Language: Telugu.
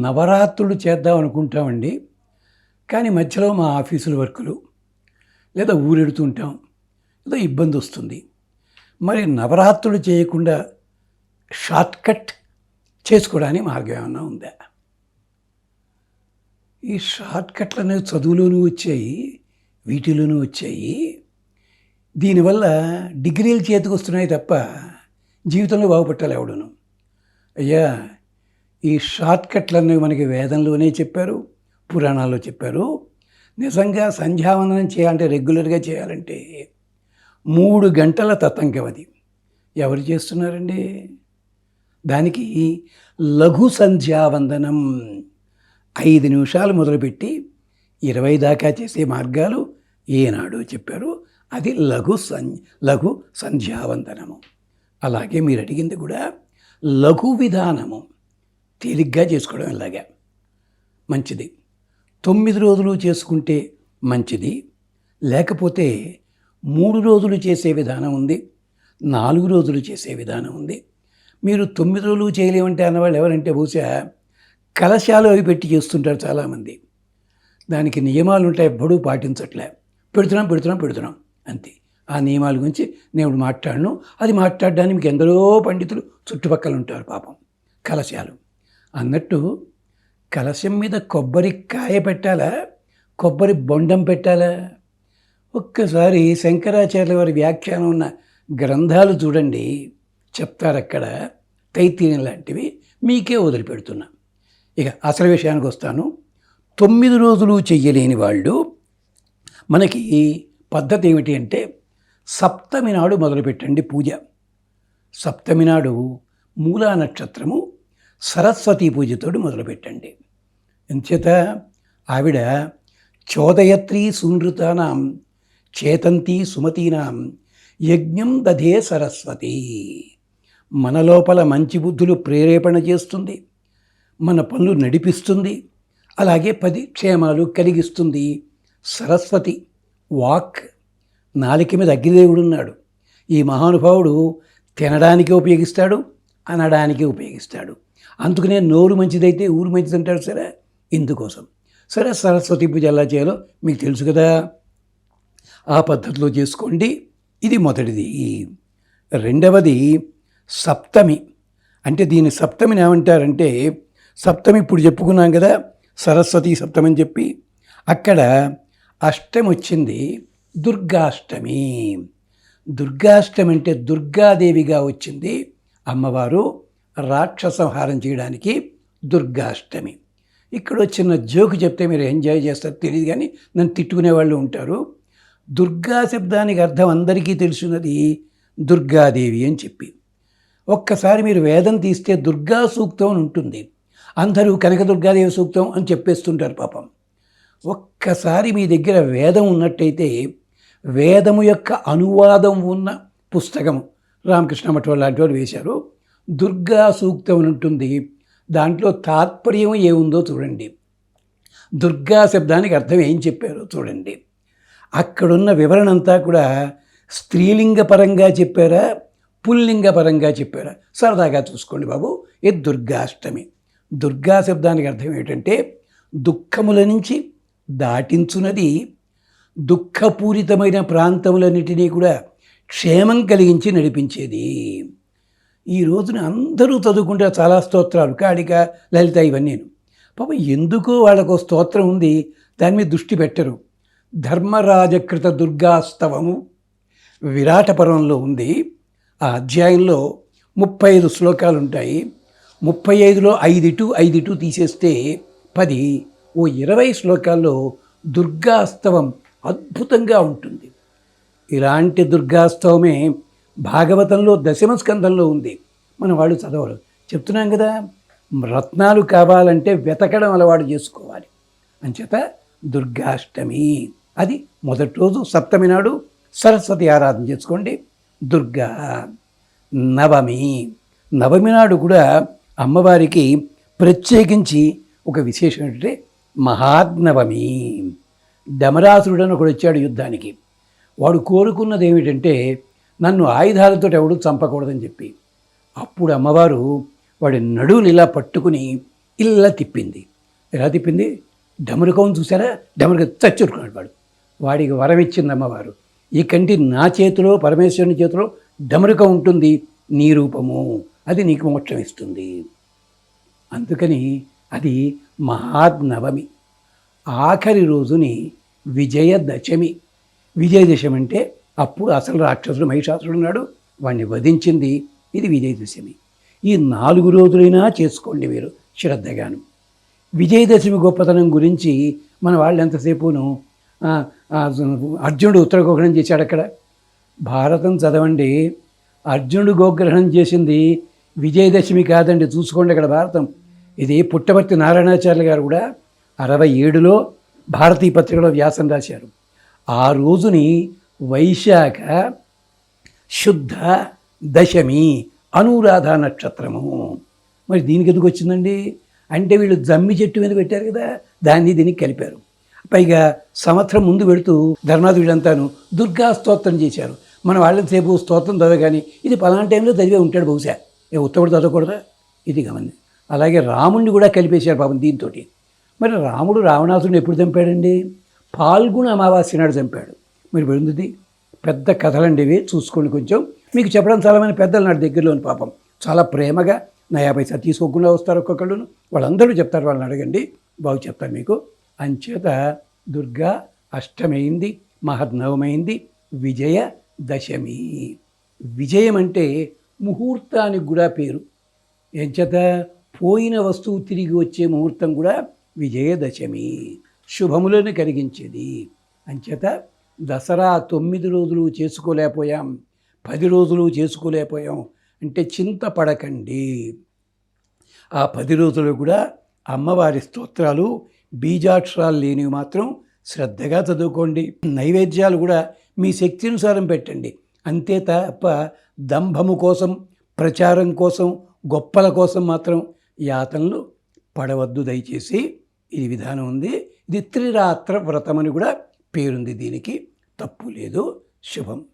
నవరాత్రులు చేద్దాం అనుకుంటామండి. కానీ మధ్యలో మా ఆఫీసుల వర్కులు లేదా ఊరెడుతుంటాం. ఏదో ఇబ్బంది వస్తుంది. మరి నవరాత్రులు చేయకుండా షార్ట్కట్ చేసుకోవడానికి మార్గం ఏమైనా ఉందా? ఈ షార్ట్కట్లు అనేవి చదువులోనూ వచ్చాయి వీటిలోనూ వచ్చాయి. దీనివల్ల డిగ్రీలు చేతికి వస్తున్నాయి తప్ప జీవితంలో బాగుపట్టాలి ఎవడను అయ్యా ఈ షార్ట్కట్లన్నీ మనకి వేదంలోనే చెప్పారు పురాణాల్లో చెప్పారు. నిజంగా సంధ్యావందనం చేయాలంటే రెగ్యులర్గా చేయాలంటే మూడు గంటల తతంగవది అది. ఎవరు చేస్తున్నారండి? దానికి లఘు సంధ్యావందనం ఐదు నిమిషాలు మొదలుపెట్టి ఇరవై దాకా చేసే మార్గాలు ఏనాడు చెప్పారు. అది లఘు సం లఘు సంధ్యావందనము. అలాగే మీరు అడిగింది కూడా లఘు విధానము. తేలిగ్గా చేసుకోవడం ఇలాగా. మంచిది. తొమ్మిది రోజులు చేసుకుంటే మంచిది. లేకపోతే మూడు రోజులు చేసే విధానం ఉంది. నాలుగు రోజులు చేసే విధానం ఉంది. మీరు తొమ్మిది రోజులు చేయలేమంటే అన్నవాళ్ళు ఎవరంటే బహుశా కలశాలు అవి పెట్టి చేస్తుంటారు చాలామంది. దానికి నియమాలు ఉంటాయి. ఎప్పుడూ పాటించట్లే. పెడుతున్నాం పెడుతున్నాం పెడుతున్నాం. అంతే. ఆ నియమాల గురించి నేను ఇప్పుడు మాట్లాడను. అది మాట్లాడడానికి మీకు ఎందరో పండితులు చుట్టుపక్కల ఉంటారు పాపం. కలశాలు అన్నట్టు కలశం మీద కొబ్బరి కాయ పెట్టాలా? కొబ్బరి బొండం పెట్టాలా? ఒక్కసారి శంకరాచార్య వారి వ్యాఖ్యానం ఉన్న గ్రంథాలు చూడండి. చెప్తారు అక్కడ తైతీయం లాంటివి మీకే వదిలిపెడుతున్నా. ఇక అసలు విషయానికి వస్తాను. తొమ్మిది రోజులు చెయ్యలేని వాళ్ళు మనకి పద్ధతి ఏమిటి అంటే సప్తమి నాడు మొదలుపెట్టండి పూజ. సప్తమి నాడు మూలా నక్షత్రము సరస్వతీ పూజతోటి మొదలుపెట్టండి. ఎంచేత ఆవిడ చోదయత్రీ సునృతానాం చేతంతి సుమతీనాం యజ్ఞం దధే సరస్వతి. మన లోపల మంచి బుద్ధులు ప్రేరేపణ చేస్తుంది మన పనులు నడిపిస్తుంది అలాగే పది క్షేమాలు కలిగిస్తుంది. సరస్వతి వాక్ నాలిక మీద అగ్నిదేవుడు ఉన్నాడు ఈ మహానుభావుడు తినడానికి ఉపయోగిస్తాడు అనడానికి ఉపయోగిస్తాడు. అందుకనే నోరు మంచిదైతే ఊరు మంచిది అంటాడు సరే? ఇందుకోసం. సరే సరస్వతి పూజ ఎలా చేయాలో మీకు తెలుసు కదా. ఆ పద్ధతిలో చేసుకోండి. ఇది మొదటిది. రెండవది సప్తమి. అంటే దీని సప్తమిని ఏమంటారంటే సప్తమి ఇప్పుడు చెప్పుకున్నాం కదా సరస్వతి సప్తమి అని చెప్పి. అక్కడ అష్టమి వచ్చింది దుర్గాష్టమి. దుర్గాష్టమి అంటే దుర్గాదేవిగా వచ్చింది అమ్మవారు. రాక్షసంహారం చేయడానికి దుర్గాష్టమి. ఇక్కడ చిన్న జోకు చెప్తే మీరు ఎంజాయ్ చేస్తారు తెలియదు కానీ నన్ను తిట్టుకునే వాళ్ళు ఉంటారు. దుర్గా శబ్దానికి అర్థం అందరికీ తెలుసున్నది దుర్గాదేవి అని చెప్పి. ఒక్కసారి మీరు వేదం తీస్తే దుర్గా సూక్తం అని ఉంటుంది. అందరూ కనక దుర్గాదేవి సూక్తం అని చెప్పేస్తుంటారు పాపం. ఒక్కసారి మీ దగ్గర వేదం ఉన్నట్టయితే వేదము యొక్క అనువాదం ఉన్న పుస్తకము రామకృష్ణ మఠం లాంటి వారు వేశారు. దుర్గా సూక్తం అని ఉంటుంది. దాంట్లో తాత్పర్యం ఏముందో చూడండి. దుర్గా శబ్దానికి అర్థం ఏం చెప్పారో చూడండి. అక్కడున్న వివరణ అంతా కూడా స్త్రీలింగ పరంగా చెప్పారా? పుల్లింగ పరంగా చెప్పారా? సరదాగా చూసుకోండి బాబు. ఇది దుర్గాష్టమి. దుర్గా శబ్దానికి అర్థం ఏంటంటే దుఃఖముల నుంచి దాటించున్నది దుఃఖపూరితమైన ప్రాంతములన్నిటినీ కూడా క్షేమం కలిగించి నడిపించేది. ఈ రోజున అందరూ చదువుకుంటే చాలా స్తోత్రాలు కాళిక లలిత ఇవన్నీ పాపం ఎందుకో వాళ్ళకు స్తోత్రం ఉంది దాని మీద దృష్టి పెట్టరు. ధర్మరాజకృత దుర్గాస్తవము విరాటపరంలో ఉంది. ఆ అధ్యాయంలో ముప్పై ఐదు శ్లోకాలు ఉంటాయి ముప్పై ఐదులో ఐదిటు ఐదిటు తీసేస్తే పది. ఓ ఇరవై శ్లోకాల్లో దుర్గాస్తవం అద్భుతంగా ఉంటుంది. ఇలాంటి దుర్గాస్తవమే భాగవతంలో దశమ స్కంధంలో ఉంది. మన వాళ్ళు చదవరు. చెప్తున్నాం కదా రత్నాలు కావాలంటే వెతకడం అలవాటు చేసుకోవాలి. అంచేత దుర్గాష్టమి. అది మొదటి రోజు సప్తమి నాడు సరస్వతి ఆరాధన చేసుకోండి. దుర్గా నవమి. నవమి నాడు కూడా అమ్మవారికి ప్రత్యేకించి ఒక విశేషం ఏంటంటే మహానవమి డమరాసురుడని ఒకడు వచ్చాడు యుద్ధానికి. వాడు కోరుకున్నది ఏమిటంటే నన్ను ఆయుధాలతో ఎవడు చంపకూడదని చెప్పి అప్పుడు అమ్మవారు వాడి నడువులు ఇలా పట్టుకుని ఇలా తిప్పింది. ఎలా తిప్పింది? డమరుకం చూసారా డమరుక చచ్చురుకున్నాడు వాడు. వాడికి వరం ఇచ్చింది అమ్మవారు. ఈ కంటి నా చేతిలో పరమేశ్వరుని చేతిలో డమరుక ఉంటుంది నీ రూపము. అది నీకు మోక్షం ఇస్తుంది. అందుకని అది మహానవమి ఆఖరి రోజుని విజయదశమి విజయదశమి అంటే అప్పుడు అసలు రాక్షసుడు మహిషాసుడు ఉన్నాడు. వాడిని వధించింది ఇది విజయదశమి. ఈ నాలుగు రోజులైనా చేసుకోండి మీరు శ్రద్ధగాను. విజయదశమి గొప్పతనం గురించి మన వాళ్ళు ఎంతసేపును అర్జునుడు ఉత్తర అర్జునుడు ఉత్తరగోగ్రహణం చేశాడు అక్కడ. భారతం చదవండి. అర్జునుడు గోగ్రహణం చేసింది విజయదశమి కాదండి చూసుకోండి అక్కడ భారతం. ఇది పుట్టపర్తి నారాయణాచార్య గారు కూడా అరవై ఏడులో భారతీయ పత్రికలో వ్యాసం రాశారు. ఆ రోజుని వైశాఖ శుద్ధ దశమి అనురాధ నక్షత్రము. మరి దీనికి ఎందుకు వచ్చిందండి? అంటే వీళ్ళు జమ్మి చెట్టు మీద పెట్టారు కదా దాన్ని దీనికి కలిపారు. పైగా సంవత్సరం ముందు పెడుతూ ధర్నాథ్ దుర్గా స్తోత్రం చేశారు. మన వాళ్ళని సేపు స్తోత్రం చదవగాని ఇది పలానా టైంలో చదివే ఉంటాడు బహుశా. ఏ ఉత్తముడు చదవకూడదా? ఇది గమని అలాగే రాముణ్ణి కూడా కలిపేశారు పాపం దీంతో మరి రాముడు రావణాసుడిని ఎప్పుడు చంపాడండి? పాల్గొన అమావాస్య నాడు చంపాడు. మరి పెరుగుతుంది పెద్ద కథలండి ఇవి. చూసుకోండి కొంచెం. మీకు చెప్పడం చాలామంది పెద్దలు నాటి దగ్గరలోని పాపం. చాలా ప్రేమగా నా యాభై సార్ తీసుకోకుండా వస్తారు ఒక్కొక్కళ్ళు వాళ్ళందరూ చెప్తారు వాళ్ళని అడగండి. బాగు చెప్తాను మీకు. అంచేత దుర్గా అష్టమైంది మహద్నవమైంది విజయ దశమి. విజయం అంటే ముహూర్తానికి కూడా పేరు. ఎంచేత పోయిన వస్తువు తిరిగి వచ్చే ముహూర్తం కూడా విజయదశమి శుభములను కలిగించేది. అంచేత దసరా తొమ్మిది రోజులు చేసుకోలేకపోయాం పది రోజులు చేసుకోలేకపోయాం అంటే చింత పడకండి ఆ పది రోజులు కూడా అమ్మవారి స్తోత్రాలు బీజాక్షరాలు లేనివి మాత్రం శ్రద్ధగా చదువుకోండి. నైవేద్యాలు కూడా మీ శక్తినుసారం పెట్టండి. అంతే తప్ప దంభము కోసం ప్రచారం కోసం గొప్పల కోసం మాత్రం యాతనలు పడవద్దు దయచేసి. ఇది విధానం ఉంది. ఇది త్రిరాత్ర వ్రతం అని కూడా పేరుంది దీనికి. తప్పు లేదు. శుభం.